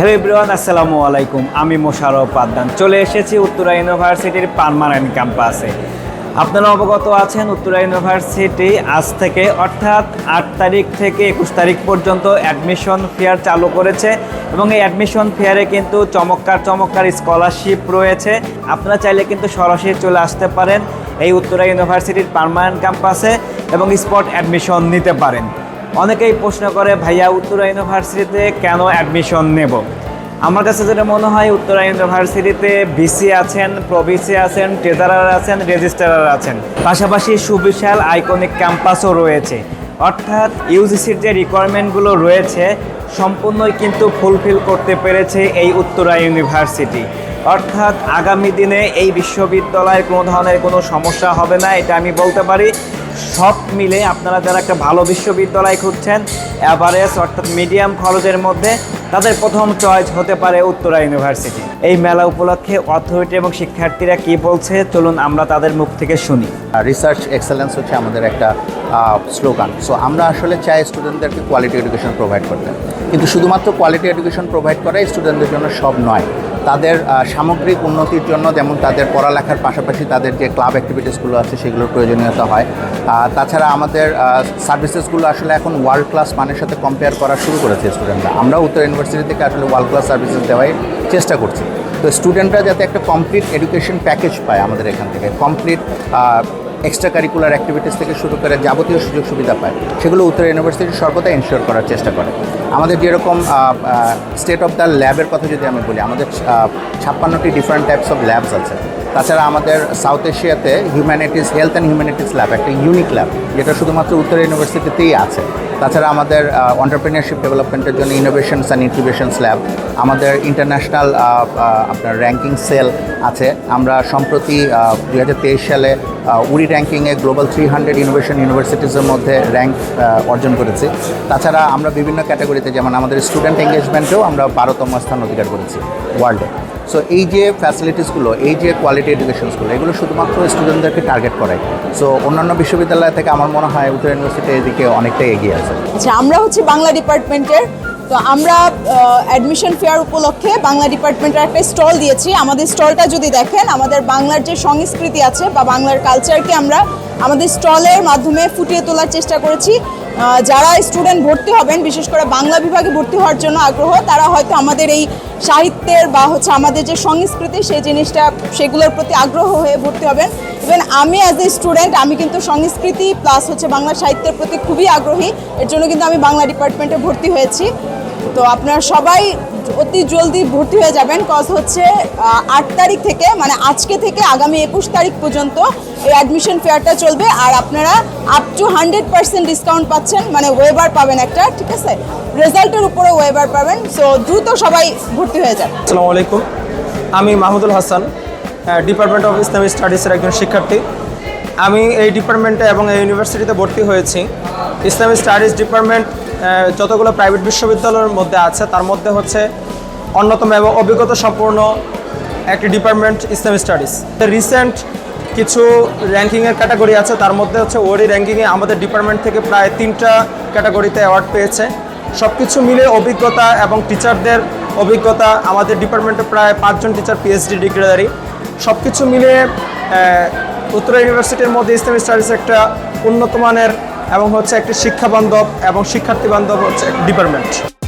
Hello everyone, আসসালামু আলাইকুম। আমি মোশারফ আদান চলে এসেছি উত্তরা ইউনিভার্সিটির পারমানেন্ট ক্যাম্পাসে। আপনারা অবগত আছেন, উত্তরা ইউনিভার্সিটি আজ থেকে, অর্থাৎ আট তারিখ থেকে একুশ তারিখ পর্যন্ত অ্যাডমিশন ফেয়ার চালু করেছে এবং এই অ্যাডমিশন ফেয়ারে কিন্তু চমৎকার চমৎকার স্কলারশিপ রয়েছে। আপনারা চাইলে কিন্তু সরাসরি চলে আসতে পারেন এই উত্তরা ইউনিভার্সিটির পারমানেন্ট ক্যাম্পাসে এবং স্পট অ্যাডমিশন নিতে পারেন। অনেকেই প্রশ্ন করে, ভাইয়া উত্তরা ইউনিভার্সিটিতে কেন অ্যাডমিশন নেব? আমার কাছে যেটা মনে হয় উত্তরা ইউনিভার্সিটিতে বিসি আছেন প্রবিসি আছেন ট্রেজারার আছেন রেজিস্ট্রার আছেন। পাশাপাশি সুবিশাল আইকনিক ক্যাম্পাসও রয়েছে। অর্থাৎ ইউজিসির যে রিকোয়ারমেন্টগুলো রয়েছে, সম্পূর্ণই কিন্তু ফুলফিল করতে পেরেছে এই উত্তরা ইউনিভার্সিটি অর্থাৎ আগামী দিনে এই বিশ্ববিদ্যালয়ের কোনো ধরনের কোনো সমস্যা হবে না, এটা আমি বলতে পারি। সব মিলে আপনারা যারা একটা ভালো বিশ্ববিদ্যালয় খুঁজছেন অ্যাভারেজ অর্থাৎ মিডিয়াম খরচের মধ্যে, তাদের প্রথম চয়েস হতে পারে উত্তরা ইউনিভার্সিটি এই মেলা উপলক্ষে অথরিটি এবং শিক্ষার্থীরা কি বলছে, চলুন আমরা তাদের মুখ থেকে শুনি। রিসার্চ এক্সেলেন্স হচ্ছে আমাদের একটা স্লোগান সো আমরা আসলে চাই স্টুডেন্টদেরকে কোয়ালিটি এডুকেশন প্রোভাইড করতে। কিন্তু শুধুমাত্র কোয়ালিটি এডুকেশন প্রোভাইড করাই স্টুডেন্টদের জন্য সব নয় তাদের সামগ্রিক উন্নতির জন্য যেমন তাদের পড়ালেখার পাশাপাশি তাদের যে ক্লাব অ্যাক্টিভিটিসগুলো আছে সেগুলোর প্রয়োজনীয়তা হয়। তাছাড়া আমাদের সার্ভিসেসগুলো আসলে এখন ওয়ার্ল্ড ক্লাস মানের সাথে কম্পেয়ার করা শুরু করেছে স্টুডেন্টরা আমরা উত্তর ইউনিভার্সিটি থেকে আসলে ওয়ার্ল্ড ক্লাস সার্ভিসেস দেওয়ার চেষ্টা করছি। তো স্টুডেন্টরা যাতে একটা কমপ্লিট এডুকেশন প্যাকেজ পায় আমাদের এখান থেকে। কমপ্লিট এক্সট্রা কারিকুলার অ্যাক্টিভিটিস থেকে শুরু করে যাবতীয় সুযোগ সুবিধা পায়। সেগুলো উত্তর ইউনিভার্সিটি সর্বদা এনশিওর করার চেষ্টা করে। আমাদের যেরকম স্টেট অফ দ্য ল্যাবের কথা যদি আমি বলি, আমাদের ছাপ্পান্নটি ডিফারেন্ট টাইপস অফ ল্যাবস আছে। তাছাড়া আমাদের সাউথ এশিয়াতে humanities health and humanities lab একটা ইউনিক ল্যাব যেটা শুধুমাত্র উত্তর ইউনিভার্সিটিতেই আছে। তাছাড়া আমাদের অন্টারপ্রিনিয়ারশিপ ডেভেলপমেন্টের জন্য ইনোভেশনস অ্যান্ড ইনকিউবেশনস ল্যাব আমাদের ইন্টারন্যাশনাল আপনার র্যাঙ্কিং সেল আছে। আমরা সম্প্রতি তেইশ সালে উড়ি র্যাঙ্কিংয়ে গ্লোবাল থ্রি হান্ড্রেড ইনোভেশন ইউনিভার্সিটিসের মধ্যে র্যাঙ্ক অর্জন করেছি। তাছাড়া আমরা বিভিন্ন ক্যাটাগরিতে যেমন আমাদের স্টুডেন্ট এঙ্গেজমেন্টেও আমরা বারোতম স্থান অধিকার করেছি ওয়ার্ল্ডে সো এই যে ফ্যাসিলিটিসগুলো এই যে কোয়ালিটি এডুকেশনসগুলো এগুলো শুধুমাত্র স্টুডেন্টদেরকে টার্গেট করে সো অন্যান্য বিশ্ববিদ্যালয় থেকে আমার মনে হয় উত্তর ইউনিভার্সিটি এদিকে অনেকটাই এগিয়ে আছে। আচ্ছা আমরা হচ্ছে বাংলা ডিপার্টমেন্টের তো আমরা অ্যাডমিশন ফেয়ার উপলক্ষে বাংলা ডিপার্টমেন্টের একটা স্টল দিয়েছি। আমাদের স্টলটা যদি দেখেন, আমাদের বাংলার যে সংস্কৃতি আছে বা বাংলার কালচারকে আমরা আমাদের স্টলের মাধ্যমে ফুটিয়ে তোলার চেষ্টা করেছি। যারা স্টুডেন্ট ভর্তি হবেন, বিশেষ করে বাংলা বিভাগে ভর্তি হওয়ার জন্য আগ্রহ, তারা হয়তো আমাদের এই সাহিত্যের বা হচ্ছে আমাদের যে সংস্কৃতি, সেই জিনিসটা, সেগুলোর প্রতি আগ্রহ হয়ে ভর্তি হবেন। ইভেন আমি অ্যাজ এ স্টুডেন্ট আমি কিন্তু সংস্কৃতি প্লাস হচ্ছে বাংলা সাহিত্যের প্রতি খুবই আগ্রহী। এর জন্য কিন্তু আমি বাংলা ডিপার্টমেন্টে ভর্তি হয়েছি। তো আপনারা সবাই অতি জলদি ভর্তি হয়ে যাবেন। কজ হচ্ছে আট তারিখ থেকে মানে আজকে থেকে আগামী একুশ তারিখ পর্যন্ত এই অ্যাডমিশন ফেয়ারটা চলবে। আর আপনারা up to hundred percent discount পাচ্ছেন মানে ওয়েবার পাবেন একটা, ঠিক আছে? রেজাল্টের উপরে ওয়েবার পাবেন। সো দ্রুত সবাই ভর্তি হয়ে যান। আসসালামু আলাইকুম। আমি Mahmudul Hasan department of Islamic স্টাডিজের একজন শিক্ষার্থী। আমি এই ডিপার্টমেন্টে এবং এই ইউনিভার্সিটিতে ভর্তি হয়েছি। ইসলামিক স্টাডিজ ডিপার্টমেন্ট যতগুলো প্রাইভেট বিশ্ববিদ্যালয়ের মধ্যে আছে, তার মধ্যে হচ্ছে অন্যতম এবং অভিজ্ঞতা সম্পন্ন একটি ডিপার্টমেন্ট ইসলামিক স্টাডিজ রিসেন্ট কিছু র্যাঙ্কিংয়ের ক্যাটাগরি আছে, তার মধ্যে হচ্ছে ওরি র্যাঙ্কিংয়ে আমাদের ডিপার্টমেন্ট থেকে প্রায় তিনটা ক্যাটাগরিতে অ্যাওয়ার্ড পেয়েছে। সব কিছু মিলে অভিজ্ঞতা এবং টিচারদের অভিজ্ঞতা, আমাদের ডিপার্টমেন্টে প্রায় পাঁচজন টিচার পিএইচডি ডিগ্রিধারী সব কিছু মিলে উত্তরা ইউনিভার্সিটির মধ্যে ইসলামিক স্টাডিজ একটা উন্নত মানের এবং হচ্ছে একটি শিক্ষা বান্ধব এবং শিক্ষার্থী বান্ধব হচ্ছে ডিপার্টমেন্ট